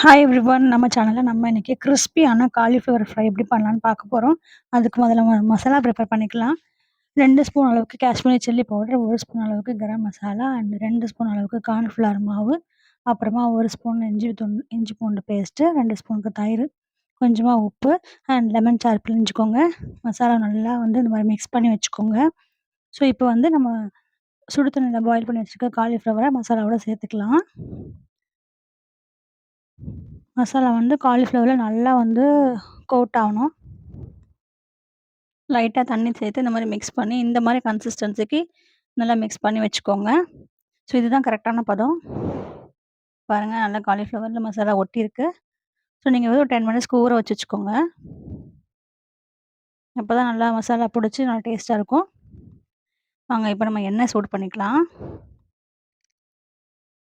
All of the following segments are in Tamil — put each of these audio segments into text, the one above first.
ஹாய் எவ்ரிவன் நம்ம சேனலில் நம்ம இன்றைக்கி கிறிஸ்பியான காலிஃப்ளவர் ஃப்ரை எப்படி பண்ணலான்னு பார்க்க போகிறோம் அதுக்கு முதல்ல ம மசாலா ப்ரிப்பேர் பண்ணிக்கலாம். ரெண்டு ஸ்பூன் அளவுக்கு காஷ்மீரி சில்லி பவுடர் ஒரு ஸ்பூன் அளவுக்கு கரம் மசாலா அண்ட் ரெண்டு ஸ்பூன் அளவுக்கு கார்ன்ஃப்ளவர் மாவு. அப்புறமா ஒரு ஸ்பூன் இஞ்சி துண்டு இஞ்சி பூண்டு பேஸ்ட்டு ரெண்டு ஸ்பூனுக்கு தயிர் கொஞ்சமாக உப்பு அண்ட் லெமன் சாறு பிழிஞ்சிக்கோங்க. மசாலா நல்லா வந்து இந்த மாதிரி மிக்ஸ் பண்ணி வச்சுக்கோங்க. ஸோ இப்போ வந்து நம்ம சுடு தண்ணியில் பாயில் பண்ணி வச்சுருக்க காலிஃப்ளவரை மசாலாவோட சேர்த்துக்கலாம். மசாலா வந்து காலிஃப்ளவரில் நல்லா வந்து கோட் ஆகணும். லைட்டாக தண்ணி சேர்த்து இந்த மாதிரி மிக்ஸ் பண்ணி இந்த மாதிரி கன்சிஸ்டன்சிக்கு நல்லா மிக்ஸ் பண்ணி வச்சுக்கோங்க. ஸோ இதுதான் கரெக்டான பதம். பாருங்கள் நல்லா காலிஃப்ளவரில் மசாலா ஒட்டியிருக்கு. ஸோ நீங்கள் வந்து ஒரு டென் மினிட்ஸ்க்கு ஊற வச்சு வச்சுக்கோங்க. அப்போ தான் நல்லா மசாலா பிடிச்சி நல்லா டேஸ்ட்டாக இருக்கும். வாங்க இப்போ நம்ம எண்ணெய் சூடு பண்ணிக்கலாம்.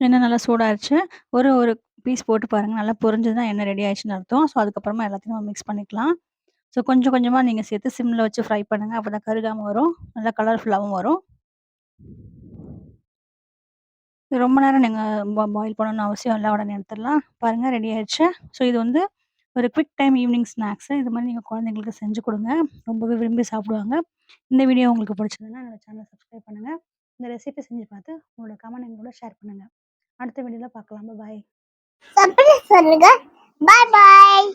எண்ணெய் நல்லா சூடாகிடுச்சு ஒரு ஒரு பீஸ் போட்டு பாருங்கள் நல்லா பொரிஞ்சது தான் எண்ணெய் ரெடி ஆயிடுச்சுன்னு அர்த்தம். ஸோ அதுக்கப்புறமா எல்லாத்தையும் நம்ம மிக்ஸ் பண்ணிக்கலாம். ஸோ கொஞ்சம் கொஞ்சமாக நீங்கள் சேர்த்து சிம்மில் வச்சு ஃப்ரை பண்ணுங்கள் அப்போ தான் கருகாமல் வரும். நல்லா கலர்ஃபுல்லாகவும் வரும். ரொம்ப நேரம் நீங்கள் பாயில் பண்ணணும்னு அவசியம் இல்லை. உடனே எடுத்துடலாம். பாருங்கள் ரெடி ஆயிடுச்சு. ஸோ இது வந்து ஒரு குவிக் டைம் ஈவினிங் ஸ்நாக்ஸு இது மாதிரி நீங்கள் குழந்தைங்களுக்கு செஞ்சு கொடுங்க. ரொம்பவே விரும்பி சாப்பிடுவாங்க. இந்த வீடியோ உங்களுக்கு பிடிச்சதுன்னா என்னோட சேனலை சப்ஸ்கிரைப் பண்ணுங்கள் இந்த ரெசிபி செஞ்சு பார்த்து உங்களோட கமெண்ட் எங்களோட ஷேர் பண்ணுங்கள் அடுத்த வீடியோவில் பார்க்கலாம். பாய் சப்ஸ்கிரைப் பண்ணுங்க பாய் பாய்